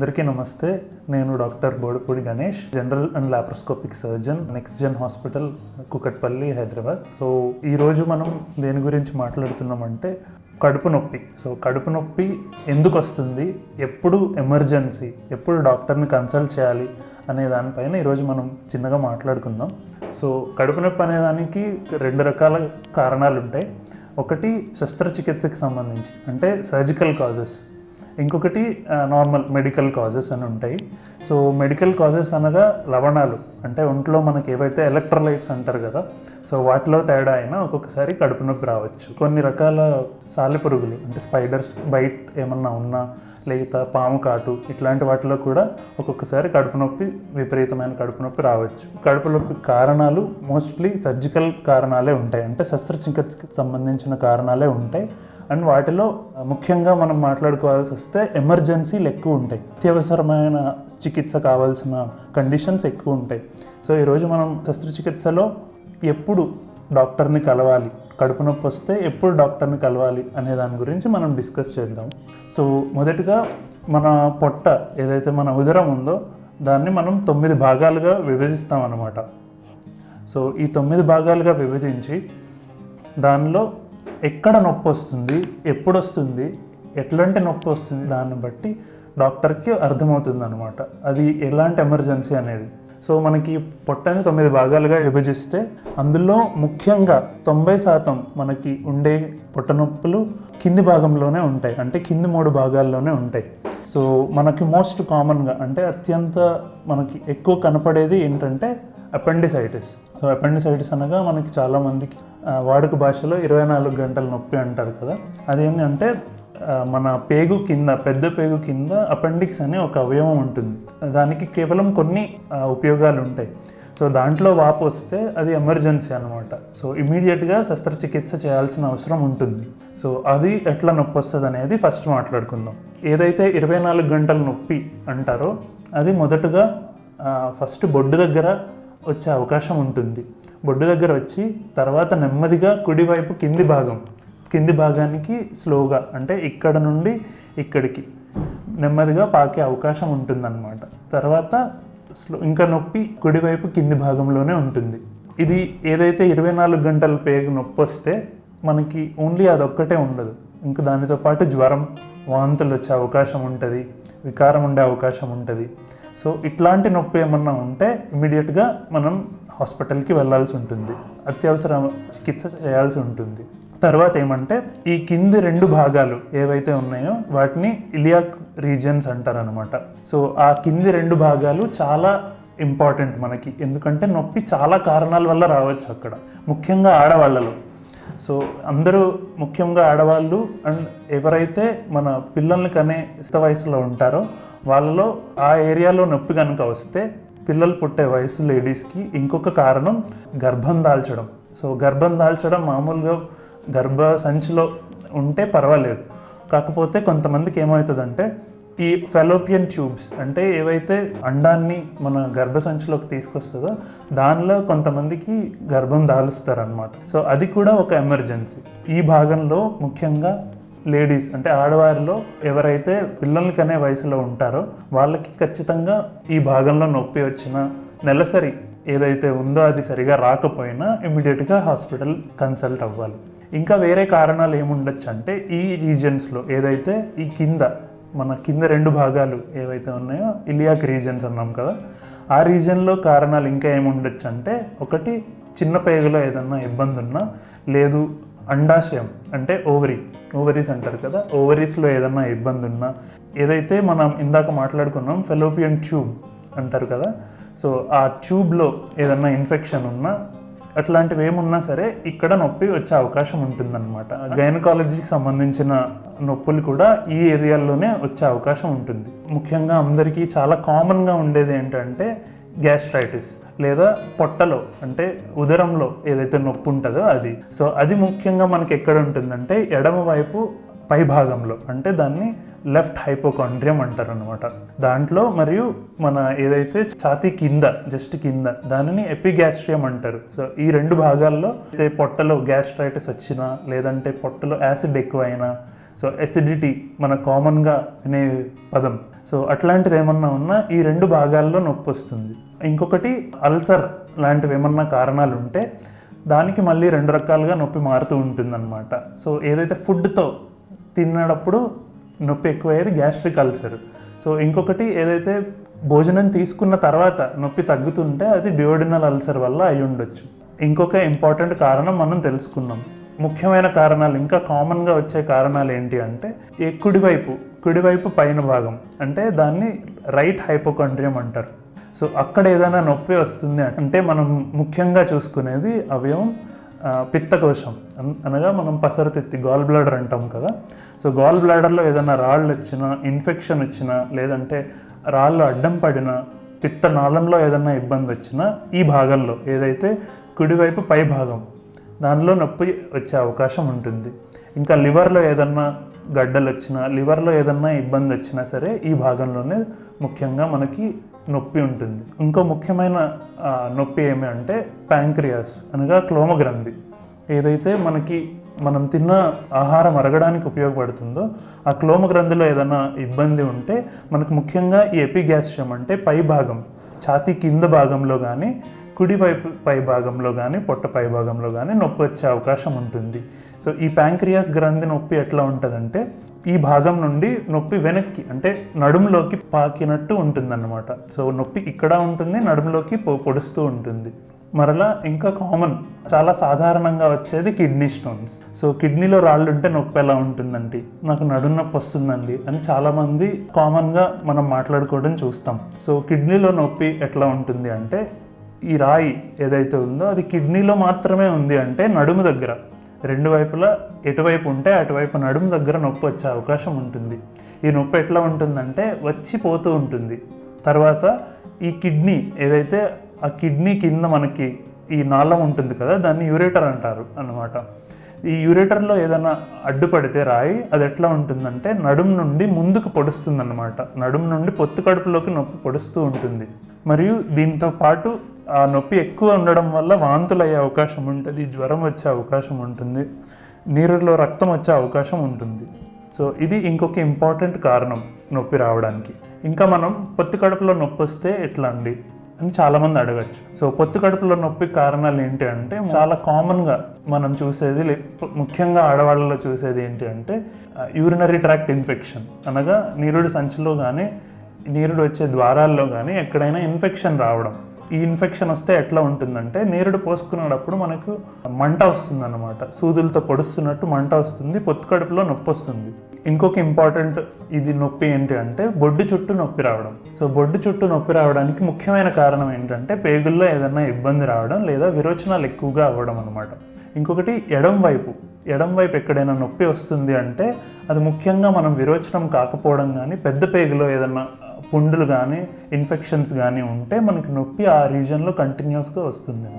అందరికీ నమస్తే. నేను doctor Bodapudi Ganesh general and laparoscopic surgeon next gen hospital Kukatpally Hyderabad. So ఈరోజు మనం దేని గురించి మాట్లాడుతున్నామంటే కడుపు నొప్పి. సో కడుపు నొప్పి ఎందుకు వస్తుంది? ఎప్పుడు ఎమర్జెన్సీ? ఎప్పుడు డాక్టర్ని కన్సల్ట్ చేయాలి? అనే దానిపైన ఈరోజు మనం చిన్నగా మాట్లాడుకుందాం. సో కడుపు నొప్పి అనేదానికి రెండు రకాల కారణాలు ఉంటాయి ఒకటి శస్త్రచికిత్సకి సంబంధించి. అంటే సర్జికల్ కాజెస్ ఇంకొకటి నార్మల్ మెడికల్ కాజెస్ అని ఉంటాయి. సో మెడికల్ కాజెస్ అనగా లవణాలు. అంటే ఒంట్లో మనకి ఏవైతే ఎలక్ట్రోలైట్స్ అంటారు కదా సో వాటిలో తేడా అయినా ఒక్కొక్కసారి కడుపు నొప్పి రావచ్చు. కొన్ని రకాల సాలెపురుగులు అంటే స్పైడర్స్ బైట్ ఏమన్నా ఉన్నా లేక పాము కాటు ఇట్లాంటి వాటిలో కూడా ఒక్కొక్కసారి కడుపు నొప్పి విపరీతమైన కడుపు నొప్పి రావచ్చు. కడుపు నొప్పి కారణాలు మోస్ట్లీ సర్జికల్ కారణాలే ఉంటాయి. అంటే శస్త్రచికిత్సకి సంబంధించిన కారణాలే ఉంటాయి. అండ్ వాటిలో ముఖ్యంగా మనం మాట్లాడుకోవాల్సి వస్తే ఎమర్జెన్సీలు ఎక్కువ ఉంటాయి. అత్యవసరమైన చికిత్స కావాల్సిన కండిషన్స్ ఎక్కువ ఉంటాయి. సో ఈరోజు మనం శస్త్రచికిత్సలో ఎప్పుడు డాక్టర్ని కలవాలి? కడుపు నొప్పి వస్తే ఎప్పుడు డాక్టర్ని కలవాలి అనే దాని గురించి మనం డిస్కస్ చేద్దాం. సో మొదటిగా మన పొట్ట ఏదైతే మన ఉదరం ఉందో దాన్ని మనం తొమ్మిది భాగాలుగా విభజిస్తాం అన్నమాట సో ఈ తొమ్మిది భాగాలుగా విభజించి దానిలో ఎక్కడ నొప్పి వస్తుంది ఎప్పుడు వస్తుంది ఎట్లాంటి నొప్పి వస్తుంది దాన్ని బట్టి డాక్టర్కి అర్థమవుతుంది అనమాట అది ఎలాంటి ఎమర్జెన్సీ అనేది. సో మనకి పొట్టని తొమ్మిది భాగాలుగా విభజిస్తే అందులో ముఖ్యంగా తొంభై శాతం మనకి ఉండే పొట్ట నొప్పులు కింది భాగంలోనే ఉంటాయి. అంటే కింది మూడు భాగాల్లోనే ఉంటాయి. సో మనకి మోస్ట్ కామన్గా అంటే అత్యంత మనకి ఎక్కువ కనపడేది ఏంటంటే అపెండిసైటిస్. సో అపెండిసైటిస్ అనగా మనకి చాలామందికి వాడుక భాషలో ఇరవై నాలుగు గంటల నొప్పి అంటారు కదా. అదేంటంటే ఏంటంటే మన పేగు కింద పెద్ద పేగు కింద అపెండిక్స్ అనే ఒక అవయవం ఉంటుంది. దానికి కేవలం కొన్ని ఉపయోగాలు ఉంటాయి సో దాంట్లో వాపు వస్తే అది ఎమర్జెన్సీ అనమాట సో ఇమీడియట్గా శస్త్రచికిత్స చేయాల్సిన అవసరం ఉంటుంది. సో అది ఎట్లా నొప్పి వస్తుంది అనేది ఫస్ట్ మాట్లాడుకుందాం. ఏదైతే ఇరవై నాలుగు గంటల నొప్పి అంటారో అది మొదటగా ఫస్ట్ బొడ్డు దగ్గర వచ్చే అవకాశం ఉంటుంది. బొడ్డు దగ్గర వచ్చి తర్వాత నెమ్మదిగా కుడివైపు కింది భాగం కింది భాగానికి స్లోగా అంటే ఇక్కడ నుండి ఇక్కడికి నెమ్మదిగా పాకే అవకాశం ఉంటుందన్నమాట. తర్వాత స్లో ఇంకా నొప్పి కుడివైపు కింది భాగంలోనే ఉంటుంది. ఇది ఏదైతే ఇరవై నాలుగు గంటల పేగు నొప్పి వస్తే మనకి ఓన్లీ అదొక్కటే ఉండదు. ఇంకా దానితో పాటు జ్వరం వాంతులు వచ్చే అవకాశం ఉంటుంది వికారం ఉండే అవకాశం ఉంటుంది. సో ఇట్లాంటి నొప్పి ఏమన్నా ఉంటే ఇమీడియట్గా మనం హాస్పిటల్కి వెళ్ళాల్సి ఉంటుంది. అత్యవసర చికిత్స చేయాల్సి ఉంటుంది. తర్వాత ఏమంటే ఈ కింది రెండు భాగాలు ఏవైతే ఉన్నాయో వాటిని ఇలియాక్ రీజియన్స్ అంటారనమాట సో ఆ కింది రెండు భాగాలు చాలా ఇంపార్టెంట్ మనకి. ఎందుకంటే నొప్పి చాలా కారణాల వల్ల రావచ్చు అక్కడ. ముఖ్యంగా ఆడవాళ్ళలో. సో అందరూ ముఖ్యంగా ఆడవాళ్ళు అండ్ ఎవరైతే మన పిల్లల్ని కనే ఇష్ట వయసులో ఉంటారో వాళ్ళలో ఆ ఏరియాలో నొప్పి కనుక వస్తే పిల్లలు పుట్టే వయసు లేడీస్కి ఇంకొక కారణం గర్భం దాల్చడం. సో గర్భం దాల్చడం మామూలుగా గర్భ సంచిలో ఉంటే పర్వాలేదు. కాకపోతే కొంతమందికి ఏమవుతుందంటే ఈ ఫెలోపియన్ ట్యూబ్స్ అంటే ఏవైతే అండాన్ని మన గర్భసంచిలోకి తీసుకొస్తుందో దానిలో కొంతమందికి గర్భం దాలుస్తారనమాట సో అది కూడా ఒక ఎమర్జెన్సీ. ఈ భాగంలో ముఖ్యంగా లేడీస్ అంటే ఆడవారిలో ఎవరైతే పిల్లల్ని కనే వయసులో ఉంటారో వాళ్ళకి ఖచ్చితంగా ఈ భాగంలో నొప్పి వచ్చిన నెలసరి ఏదైతే ఉందో అది సరిగా రాకపోయినా ఇమీడియట్గా హాస్పిటల్ కన్సల్ట్ అవ్వాలి. ఇంకా వేరే కారణాలు ఏముండొచ్చు అంటే ఈ రీజన్స్లో ఏదైతే ఈ కింద మన కింద రెండు భాగాలు ఏవైతే ఉన్నాయో ఇలియాక్ రీజన్స్ అన్నాం కదా ఆ రీజన్లో కారణాలు ఇంకా ఏముండొచ్చు అంటే ఒకటి చిన్న పేగులో ఏదన్నా ఇబ్బంది ఉన్నా లేదు అండాశయం అంటే ఓవరీ ఓవరీస్ అంటారు కదా. ఓవరీస్లో ఏదన్నా ఇబ్బంది ఉన్నా ఏదైతే మనం ఇందాక మాట్లాడుకున్నాం ఫెలోపియన్ ట్యూబ్ అంటారు కదా. సో ఆ ట్యూబ్లో ఏదన్నా ఇన్ఫెక్షన్ ఉన్నా అట్లాంటివి ఏమున్నా సరే ఇక్కడ నొప్పి వచ్చే అవకాశం ఉంటుందన్నమాట. గైనకాలజీకి సంబంధించిన నొప్పులు కూడా ఈ ఏరియాల్లోనే వచ్చే అవకాశం ఉంటుంది. ముఖ్యంగా అందరికీ చాలా కామన్గా ఉండేది ఏంటంటే గ్యాస్ట్రైటిస్ లేదా పొట్టలో అంటే ఉదరంలో ఏదైతే నొప్పి ఉంటుందో అది. సో అది ముఖ్యంగా మనకి ఎక్కడ ఉంటుందంటే ఎడమవైపు పైభాగంలో పై భాగంలో అంటే దాన్ని లెఫ్ట్ హైపోకాండ్రియం అంటారు అనమాట దాంట్లో మరియు మన ఏదైతే ఛాతీ కింద జస్ట్ కింద దానిని ఎపిగ్యాస్ట్రియం అంటారు. సో ఈ రెండు భాగాల్లో అయితే పొట్టలో గ్యాస్ట్రైటిస్ వచ్చినా లేదంటే పొట్టలో యాసిడ్ ఎక్కువైనా సో ఎసిడిటీ మన కామన్గా అనే పదం. సో అట్లాంటిది ఏమన్నా ఉన్నా ఈ రెండు భాగాల్లో నొప్పి వస్తుంది. ఇంకొకటి అల్సర్ లాంటివి ఏమన్నా కారణాలు ఉంటే దానికి మళ్ళీ రెండు రకాలుగా నొప్పి మారుతూ ఉంటుందన్నమాట. సో ఏదైతే ఫుడ్తో తిన్నప్పుడు నొప్పి ఎక్కువయ్యేది గ్యాస్ట్రిక్ అల్సర్ సో ఇంకొకటి ఏదైతే భోజనం తీసుకున్న తర్వాత నొప్పి తగ్గుతుంటే అది డియోడినల్ అల్సర్ వల్ల అయి ఉండొచ్చు ఇంకొక ఇంపార్టెంట్ కారణం మనం తెలుసుకున్నాం. ముఖ్యమైన కారణాలు ఇంకా కామన్గా వచ్చే కారణాలు ఏంటి అంటే ఈ కుడివైపు కుడివైపు పైన భాగం అంటే దాన్ని రైట్ హైపోకాండ్రియం అంటారు. సో అక్కడ ఏదైనా నొప్పి వస్తుంది అంటే మనం ముఖ్యంగా చూసుకునేది అవయవం పిత్తకోశం. అన్- అనగా మనం పసరతిత్తి గాల్ బ్లాడర్ అంటాం కదా. సో గాల్ బ్లాడర్లో ఏదైనా రాళ్ళు వచ్చినా ఇన్ఫెక్షన్ వచ్చినా లేదంటే రాళ్ళు అడ్డం పడినా పిత్త నాళంలో ఏదైనా ఇబ్బంది వచ్చినా ఈ భాగంలో ఏదైతే కుడివైపు పై భాగం దానిలో నొప్పి వచ్చే అవకాశం ఉంటుంది. ఇంకా లివర్లో ఏదన్నా గడ్డలు వచ్చినా లివర్లో ఏదన్నా ఇబ్బంది వచ్చినా సరే ఈ భాగంలోనే ముఖ్యంగా మనకి నొప్పి ఉంటుంది. ఇంకో ముఖ్యమైన నొప్పి ఏమి అంటే ప్యాంక్రియాస్ అనగా క్లోమగ్రంథి ఏదైతే మనకి మనం తిన్న ఆహారం అరగడానికి ఉపయోగపడుతుందో ఆ క్లోమ గ్రంథిలో ఏదైనా ఇబ్బంది ఉంటే మనకు ముఖ్యంగా ఈ ఎపిగ్యాస్ట్రియం అంటే పై భాగం ఛాతీ కింద భాగంలో కానీ కుడివైపు పై భాగంలో కానీ పొట్ట పై భాగంలో కానీ నొప్పి వచ్చే అవకాశం ఉంటుంది. సో ఈ ప్యాంక్రియాస్ గ్రంథి నొప్పి ఎట్లా ఉంటుందంటే ఈ భాగం నుండి నొప్పి వెనక్కి అంటే నడుములోకి పాకినట్టు ఉంటుందన్నమాట. సో నొప్పి ఇక్కడ ఉంటుంది నడుములోకి పొ పొడుస్తూ ఉంటుంది. మరలా ఇంకా కామన్ చాలా సాధారణంగా వచ్చేది కిడ్నీ స్టోన్స్. సో కిడ్నీలో రాళ్ళు ఉంటే నొప్పి ఎలా ఉంటుందండి నాకు నడుము నొప్పి వస్తుందండి అని చాలామంది కామన్గా మనం మాట్లాడుకోవడం చూస్తాం. సో కిడ్నీలో నొప్పి ఎట్లా ఉంటుంది అంటే ఈ రాయి ఏదైతే ఉందో అది కిడ్నీలో మాత్రమే ఉంది అంటే నడుము దగ్గర. రెండు వైపులా ఎటువైపు ఉంటే అటువైపు నడుము దగ్గర నొప్పి వచ్చే అవకాశం ఉంటుంది. ఈ నొప్పి ఎట్లా ఉంటుందంటే వచ్చి పోతూ ఉంటుంది. తర్వాత ఈ కిడ్నీ ఏదైతే ఆ కిడ్నీ కింద మనకి ఈ నాళం ఉంటుంది కదా దాన్ని యూరేటర్ అంటారు అన్నమాట. ఈ యూరేటర్లో ఏదైనా అడ్డుపడితే రాయి అది ఎట్లా ఉంటుందంటే నడుము నుండి ముందుకు పొడుస్తుంది అన్నమాట నడుము నుండి పొత్తు కడుపులోకి నొప్పి పొడుస్తూ ఉంటుంది. మరియు దీంతో పాటు ఆ నొప్పి ఎక్కువ ఉండడం వల్ల వాంతులు అయ్యే అవకాశం ఉంటుంది జ్వరం వచ్చే అవకాశం ఉంటుంది నీరులో రక్తం వచ్చే అవకాశం ఉంటుంది. సో ఇది ఇంకొక ఇంపార్టెంట్ కారణం నొప్పి రావడానికి. ఇంకా మనం పొత్తి కడుపులో నొప్పి వస్తే ఎట్లా అండి అని చాలామంది అడగచ్చు. సో పొత్తు కడుపులో నొప్పి కారణాలు ఏంటి అంటే చాలా కామన్గా మనం చూసేది లే- ముఖ్యంగా ఆడవాళ్ళలో చూసేది ఏంటి అంటే యూరినరీ ట్రాక్ట్ ఇన్ఫెక్షన్ అనగా నీరుడు సంచిలో కానీ నీరుడు వచ్చే ద్వారాల్లో కానీ ఎక్కడైనా ఇన్ఫెక్షన్ రావడం. ఈ ఇన్ఫెక్షన్ వస్తే ఎట్లా ఉంటుందంటే నీరుడు పోసుకునేటప్పుడు మనకు మంట వస్తుంది అనమాట సూదులతో పొడుస్తున్నట్టు మంట వస్తుంది పొత్తు కడుపులో నొప్పి వస్తుంది. ఇంకొక ఇంపార్టెంట్ ఇది నొప్పి ఏంటి అంటే బొడ్డు చుట్టూ నొప్పి రావడం. సో బొడ్డు చుట్టూ నొప్పి రావడానికి ముఖ్యమైన కారణం ఏంటంటే పేగుల్లో ఏదైనా ఇబ్బంది రావడం లేదా విరోచనాలు ఎక్కువగా అవ్వడం అనమాట ఇంకొకటి ఎడం వైపు. ఎడం వైపు ఎక్కడైనా నొప్పి వస్తుంది అంటే అది ముఖ్యంగా మనం విరోచనం కాకపోవడం కానీ పెద్ద పేగులో ఏదైనా పుండులు కానీ ఇన్ఫెక్షన్స్ కానీ ఉంటే మనకి నొప్పి ఆ రీజన్లో కంటిన్యూస్గా వస్తుంది